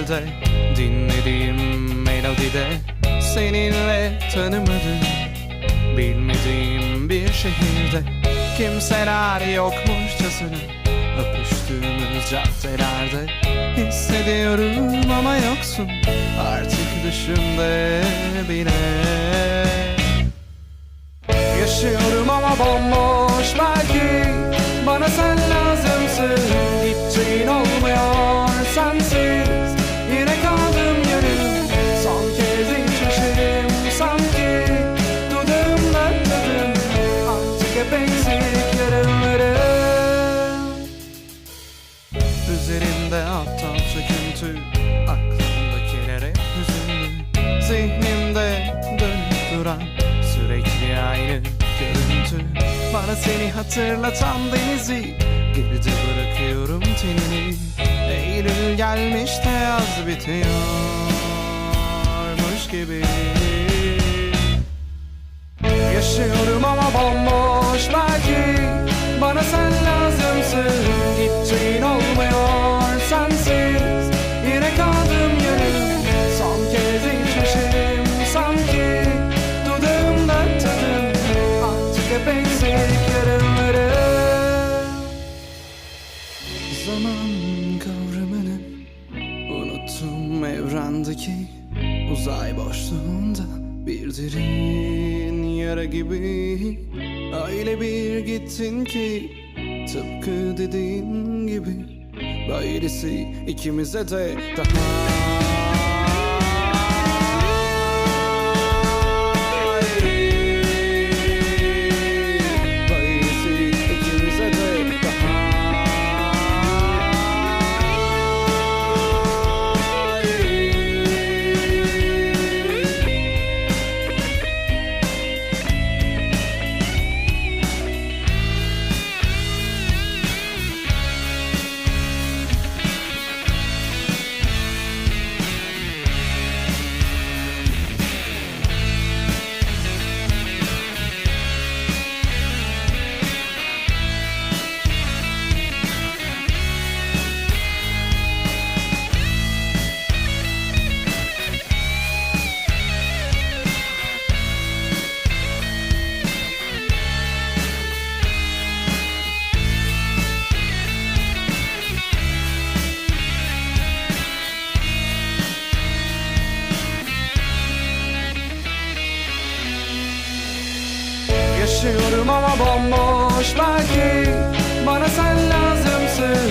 günlerde Dinlediğim melodide Seninle tanımadım. Bilmediğim bir şehirde Kimseler yokmuşçasına Öpüştüğümüz caddelerde Hissediyorum ama yoksun Artık düşümde bile. Yaşıyorum ama bomboş Bana seni hatırlatan denizi. Geride bırakıyorum tenini. Eylül gelmiş de yaz bitiyormuş gibi. Yaşıyorum ama bomboş evrendeki uzay boşluğunda Bir derin yara gibi. Öyle bir gittin ki Tıpkı dediğin gibi Böylesi ikimize de daha Yaşıyorum ama bomboş belki Bana sen lazımsın